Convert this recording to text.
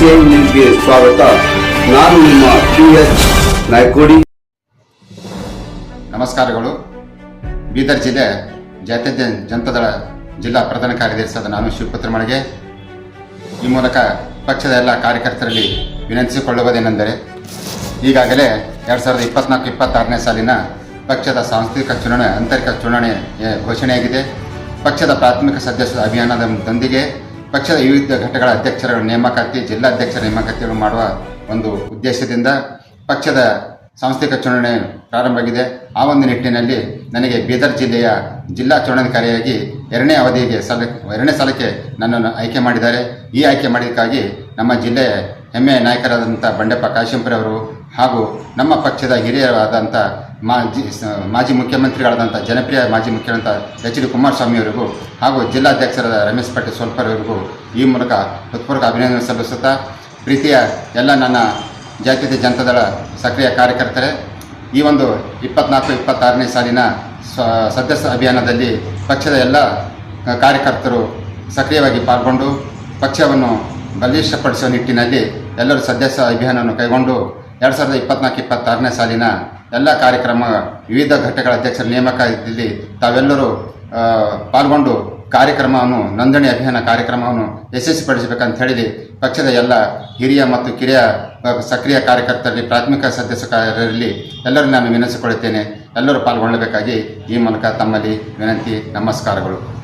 ಸ್ವಾಗತ. ನಾನು ನಿಮ್ಮ ಪಿ ಎಸ್ ನಾಯ್ಕೋಡಿ. ನಮಸ್ಕಾರಗಳು. ಬೀದರ್ ಜಿಲ್ಲೆ ಜಾತ್ಯತೀತ ಜನತಾದಳ ಜಿಲ್ಲಾ ಪ್ರಧಾನ ಕಾರ್ಯದರ್ಶಿಯಾದ ನಾನು ಶಿವಪುತ್ರ ಮಳಿಗೆ ಈ ಮೂಲಕ ಪಕ್ಷದ ಎಲ್ಲ ಕಾರ್ಯಕರ್ತರಲ್ಲಿ ವಿನಂತಿಸಿಕೊಳ್ಳುವುದೇನೆಂದರೆ, ಈಗಾಗಲೇ ಎರಡು ಸಾವಿರದ ಇಪ್ಪತ್ನಾಲ್ಕು ಇಪ್ಪತ್ತಾರನೇ ಸಾಲಿನ ಪಕ್ಷದ ಸಾಂಸ್ಥಿಕ ಚುನಾವಣೆ, ಆಂತರಿಕ ಚುನಾವಣೆ ಘೋಷಣೆಯಾಗಿದೆ. ಪಕ್ಷದ ಪ್ರಾಥಮಿಕ ಸದಸ್ಯ ಅಭಿಯಾನದೊಂದಿಗೆ ಪಕ್ಷದ ವಿವಿಧ ಘಟಕಗಳ ಅಧ್ಯಕ್ಷರ ನೇಮಕಾತಿ, ಜಿಲ್ಲಾಧ್ಯಕ್ಷರ ನೇಮಕಾತಿಗಳು ಮಾಡುವ ಒಂದು ಉದ್ದೇಶದಿಂದ ಪಕ್ಷದ ಸಾಂಸ್ಥಿಕ ಚುನಾವಣೆ ಪ್ರಾರಂಭವಾಗಿದೆ. ಆ ಒಂದು ನಿಟ್ಟಿನಲ್ಲಿ ನನಗೆ ಬೀದರ್ ಜಿಲ್ಲೆಯ ಜಿಲ್ಲಾ ಚುನಾವಣಾಧಿಕಾರಿಯಾಗಿ ಎರಡನೇ ಅವಧಿಗೆ ಸಲ, ಎರಡನೇ ಸಲಕ್ಕೆ ನನ್ನನ್ನು ಆಯ್ಕೆ ಮಾಡಿದ್ದಾರೆ. ಈ ಆಯ್ಕೆ ಮಾಡಿದ್ದಕ್ಕಾಗಿ ನಮ್ಮ ಜಿಲ್ಲೆಯ ಹೆಮ್ಮೆಯ ನಾಯಕರಾದಂಥ ಬಂಡೆಪ್ಪ ಕಾಶೆಂಪುರಿ ಅವರು ಹಾಗೂ ನಮ್ಮ ಪಕ್ಷದ ಹಿರಿಯರಾದಂಥ ಮಾಜಿ ಮಾಜಿ ಮುಖ್ಯಮಂತ್ರಿಗಳಾದಂಥ ಜನಪ್ರಿಯ ಮಾಜಿ ಮುಖ್ಯಮಂತ್ರಿ ಎಚ್ ಡಿ ಕುಮಾರಸ್ವಾಮಿ ಅವರಿಗೂ ಹಾಗೂ ಜಿಲ್ಲಾಧ್ಯಕ್ಷರಾದ ರಮೇಶ್ ಪಟೇಲ್ ಸೋಲ್ಪರ್ ಅವರಿಗೂ ಈ ಮೂಲಕ ಹೃತ್ಪೂರ್ವಕ ಅಭಿನಂದನೆ ಸಲ್ಲಿಸುತ್ತಾ ಪ್ರೀತಿಯ ಎಲ್ಲ ನನ್ನ ಜಾತ್ಯತೀತ ಜನತಾದಳ ಸಕ್ರಿಯ ಕಾರ್ಯಕರ್ತರೇ, ಈ ಒಂದು ಇಪ್ಪತ್ನಾಲ್ಕು, ಇಪ್ಪತ್ತಾರನೇ ಸಾಲಿನ ಸದಸ್ಯ ಅಭಿಯಾನದಲ್ಲಿ ಪಕ್ಷದ ಎಲ್ಲ ಕಾರ್ಯಕರ್ತರು ಸಕ್ರಿಯವಾಗಿ ಪಾಲ್ಗೊಂಡು ಪಕ್ಷವನ್ನು ಬಲಿಷ್ಠಪಡಿಸುವ ನಿಟ್ಟಿನಲ್ಲಿ ಎಲ್ಲರೂ ಸದಸ್ಯ ಅಭಿಯಾನವನ್ನು ಕೈಗೊಂಡು ಎರಡು ಸಾವಿರದ ಇಪ್ಪತ್ನಾಲ್ಕು ಇಪ್ಪತ್ತಾರನೇ ಸಾಲಿನ ಎಲ್ಲ ಕಾರ್ಯಕ್ರಮ ವಿವಿಧ ಘಟಕಗಳ ಅಧ್ಯಕ್ಷರ ನೇಮಕದಲ್ಲಿ ತಾವೆಲ್ಲರೂ ಆ, ಪಾಲ್ಗೊಂಡು ಕಾರ್ಯಕ್ರಮವನ್ನು ನೋಂದಣಿ ಅಭಿಯಾನ ಕಾರ್ಯಕ್ರಮವನ್ನು ಯಶಸ್ವಿಪಡಿಸಬೇಕಂತ ಹೇಳಿ ಪಕ್ಷದ ಎಲ್ಲ ಹಿರಿಯ ಮತ್ತು ಕಿರಿಯ ಸಕ್ರಿಯ ಕಾರ್ಯಕರ್ತರಲ್ಲಿ ಪ್ರಾಥಮಿಕ ಸದಸ್ಯರಲ್ಲಿ ಎಲ್ಲರೂ ನಾನು ವಿನಂತಿಸಿಕೊಳ್ಳುತ್ತೇನೆ. ಎಲ್ಲರೂ ಪಾಲ್ಗೊಳ್ಳಬೇಕಾಗಿ ಈ ಮೂಲಕ ತಮ್ಮಲ್ಲಿ ವಿನಂತಿ ನಮಸ್ಕಾರಗಳು.